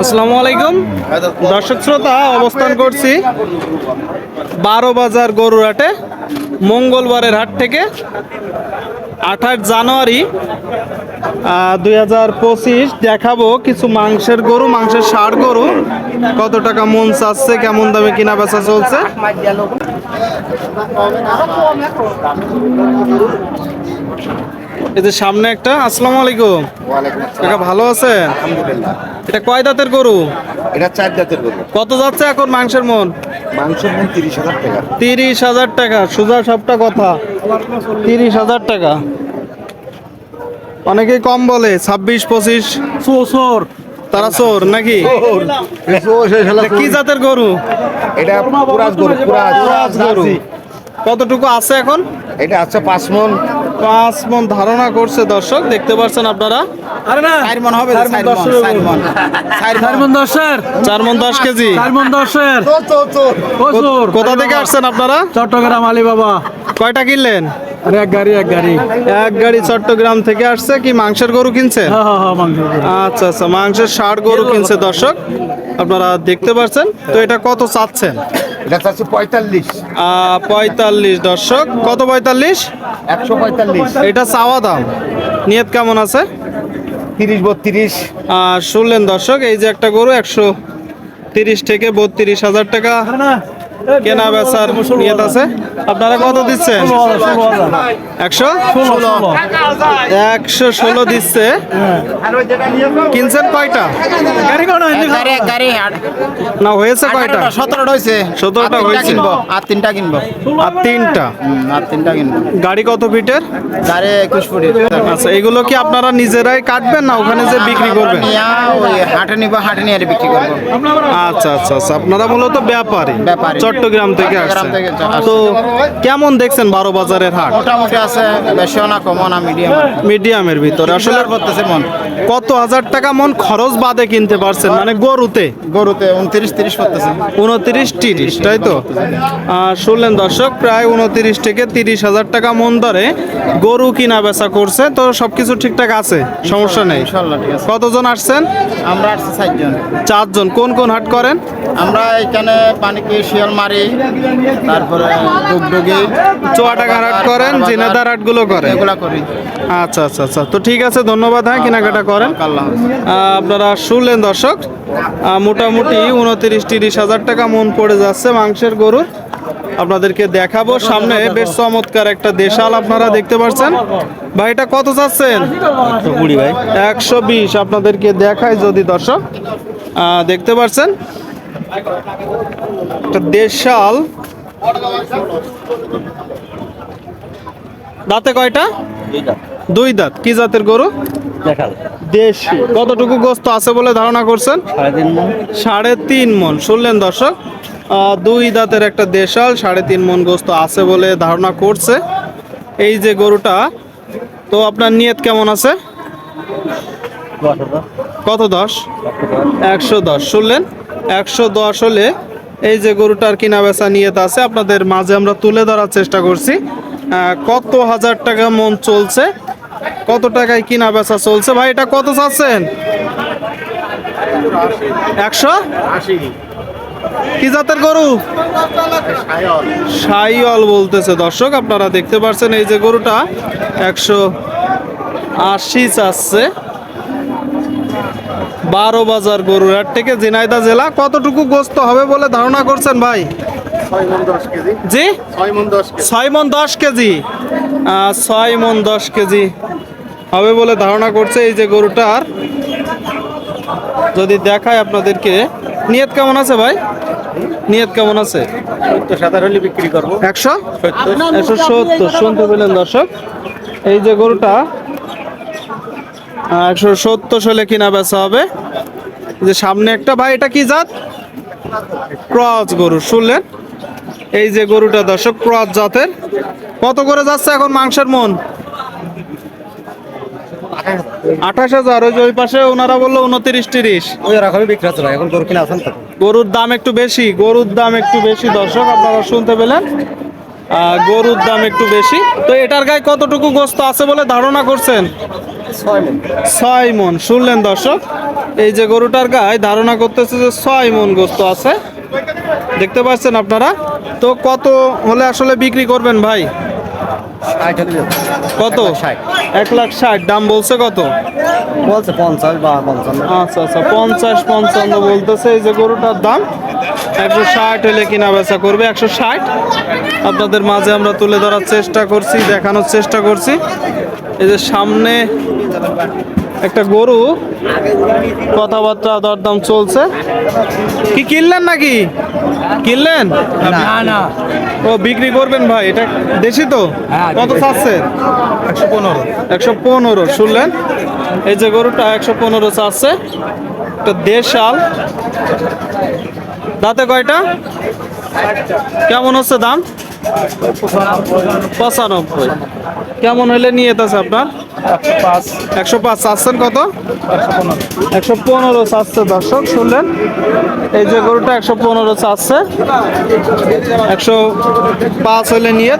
আসসালামু আলাইকুম। দর্শক শ্রোতা, অবস্থান করছি বারো বাজার গরুর হাটে মঙ্গলবারের হাট থেকে আঠাশ জানুয়ারি দুই হাজার পঁচিশ দেখাবো কিছু মাংসের গরু, মাংসের ষাড় গরু। কত টাকা মন চাচ্ছে, কেমন দামে কিনা বেচা চলছে? এই যে সামনে একটা আসসালামু আলাইকুম। কাকা ভালো আছে আলহামদুলিল্লাহ। এটা কয় দাঁতের গরু? এটা চার জাতের গরু। কত যাচ্ছে এখন মাংসের মন? মাংস মন তিরিশ হাজার টাকা। তিরিশ হাজার টাকা সোজা সবটা কথা। তিরিশ হাজার টাকা। অনেকেই কম বলে ছাব্বিশ পঁচিশ। চোর তারা চোর নাকি? কি জাতের গরু? এটা পুরাজ গরু পুরাজ গরু। কতটুকু আছে এখন? এটা আছে পাঁচ মন। পাঁচ মন ধারণা করছে দর্শক দেখতে পাচ্ছেন আপনারা? চার মন হবে চার মন চার মন চার মন। দশের? চার মন দশ কেজি। চার মন দশের? কোথা থেকে আসছেন আপনারা? চট্টগ্রাম আলী বাবা কয়টা কিনলেন? আরে এক গাড়ি এক গাড়ি। এক গাড়ি চট্টগ্রাম থেকে আসছে কি মাংসের গরু কিনছে? হ্যাঁ হ্যাঁ হ্যাঁ মাংস আচ্ছা আচ্ছা মাংসের ষাট গরু কিনছে দর্শক। আপনারা দেখতে পাচ্ছেন তো এটা কত চাচ্ছেন? এটা চাচ্ছে পঁয়তাল্লিশ। পঁয়তাল্লিশ দর্শক। কত পঁয়তাল্লিশ? একশো পঁয়তাল্লিশ। এটা চাওয়া দাম। নিয়ত কেমন আছে? তিরিশ বত্রিশ। শুনলেন দর্শক এই যে একটা গরু একশো তিরিশ থেকে বত্রিশ হাজার টাকা। কেনা বেচার নিয়ত আছে? আপনারা কত দিচ্ছেন? একশো? একশো ষোলো দিচ্ছে। কিনছেন কয়টা? না হয়েছে কয়টা? সতেরোটা হয়েছে। সতেরোটা হয়েছে। আর তিনটা কিনবো। আর তিনটা? আর তিনটা কিনবো। গাড়ি কত ফিটের? গাড়ি একুশ ফুটি। আচ্ছা এগুলো কি আপনারা নিজেরাই কাটবেন না ওখানে যে বিক্রি করবেন? হাটে নিবো হাটে নিয়ে বিক্রি করব। আচ্ছা আচ্ছা আচ্ছা। আপনারা মূলত ব্যাপারী। ব্যাপারী। চট্টগ্রাম থেকে আসছেন তো কেমন দেখছেন বারো বাজারের হাট? মোটামুটি আছে বেশিও না কমও না মিডিয়াম মিডিয়ামের ভিতরে। আসলে করতেছে মন। কত হাজার টাকা মন খরচ বাদে কিনতে পারছেন? মানে গরুতে? গরুতে উনত্রিশ তিরিশ করতেছে উনত্রিশ তিরিশ তাই তো? শুনলেন দর্শক প্রায় উনত্রিশ থেকে তিরিশ হাজার টাকা মন দরে গরু কিনা বেচা করছে। তো সবকিছু ঠিকঠাক আছে? সমস্যা নেই। কতজন আসছেন? আমরা আসছি চারজন। চারজন। কোন কোন হাট করেন? আমরা এখানে পানিকে শিয়াল মারি তারপরে ডুগডুগি চুয়াটাকার হাট করেন জিনেদার হাটগুলো করেন? এগুলা করি। আচ্ছা আচ্ছা আচ্ছা। তো ঠিক আছে ধন্যবাদ হ্যাঁ কেনাকাটা করেন। আল্লাহ আপনারা শুনলেন দর্শক মোটামুটি উনত্রিশ তিরিশ হাজার টাকা মন পড়ে যাচ্ছে মাংসের গরুর। আপনাদেরকে দেখাবো সামনে বেশ চমৎকার একটা দেশাল আপনারা দেখতে পাচ্ছেন। ভাই এটা কত চাচ্ছেন? কুড়ি ভাই। একশো বিশ। আপনাদেরকে দেখায় যদি দর্শক দেখতে পাচ্ছেন। দেশাল। দাঁতে কয়টা? দুই দাঁত। কি জাতের গরু? দেশি। কতটুকু গোস্ত আছে বলে ধারণা করছেন? সাড়ে তিন মন। শুনলেন দর্শক দুই দাঁতের একটা দেশাল সাড়ে তিন মন গোস্ত আছে বলে ধারণা করছে। এই যে গরুটা তো আপনার নিয়ত কেমন আছে? কত দশ। একশো দশ। শুনলেন? একশো দশ হলে এই যে গরুটার কিনা বেচা নিয়ে আছে, আপনাদের মাঝে আমরা তুলে ধরার চেষ্টা করছি। কত হাজার টাকা মন চলছে? কত টাকায় কিনা বেচা চলছে? ভাই, এটা কত চাচ্ছেন? একশো? আশি কি জাতের গরু? সাইওয়াল বলতেছে। দর্শক, আপনারা দেখতে পাচ্ছেন এই যে গরুটা একশো আশি চাচ্ছে। বারো বাজার গরুর হাট থেকে ঝিনাইদা জেলা কতটুকু গোস্ত হবে বলে ধারণা করছেন ভাই? জি? ছয় মন দশ কেজি। ছয় মন দশ কেজি। হবে বলে ধারণা করছে এই যে গরুটার। যদি দেখায় আপনাদেরকে। নিয়ত কেমন আছে ভাই? নিয়ত কেমন আছে? বিক্রি করব। একশো? একশো সত্তর। শুনতে পেলেন দর্শক। এই যে গরুটা একশো সত্তর সালে কিনা বেচা হবে। যে সামনে একটা ভাই এটা কি জাত? ক্রস গরু শুনলেন? এই যে গরুটা দর্শক ক্রস জাতের। কত করে যাচ্ছে এখন মাংসের মন? আঠাশ হাজার ওই যে ওই পাশে ওনারা বলল উনত্রিশ তিরিশ। ওই রকমই বিক্রি এখন গরু কিনে আছেন তো। গরুর দাম একটু বেশি গরুর দাম একটু বেশি দর্শক আপনারা শুনতে পেলেন? গরুর দাম একটু বেশি। তো এটার গায়ে কতটুকু গোস্ত আছে বলে ধারণা করছেন? ছয় মন। শুনলেন দর্শক এই যে গরুটার গায়ে ধারণা করতেছে যে ছয় মন গোস্ত আছে। দেখতে পাচ্ছেন আপনারা? তো কত হলে আসলে বিক্রি করবেন ভাই। কত? এক লাখ ষাট। এক লাখ ষাট। দাম বলছে কত? বলছে পঞ্চাশ বা পঞ্চান্ন। আচ্ছা আচ্ছা পঞ্চাশ পঞ্চান্ন বলতেছে এই যে গরুটার দাম। একশো ষাট হলে কিনা বেচা করবে একশো ষাট। আপনাদের মাঝে আমরা তুলে ধরার চেষ্টা করছি দেখানোর চেষ্টা করছি। এই যে সামনে একটা গরু কথাবার্তা দরদাম চলছে। কি কিনলেন নাকি? কিনলেন? না। না ও বিক্রি করবেন ভাই এটা দেশি তো? হ্যাঁ, কত। চাচ্ছে? একশো পনেরো। একশো পনেরো শুনলেন? এই যে গরুটা একশো পনেরো চাচ্ছে। একটা দেশাল। দাঁতে কয়টা? কেমন হচ্ছে দাম? পঁচানব্বই। কেমন হলে নিয়ে যেতেছে আপনার? একশো পাঁচ। চাচ্ছেন কত? একশো পনেরো। একশো পনেরো চাচ্ছে দর্শক শুনলেন? এই যে গরুটা একশো পনেরো চাচ্ছে। একশো পাঁচ হলে নিয়ে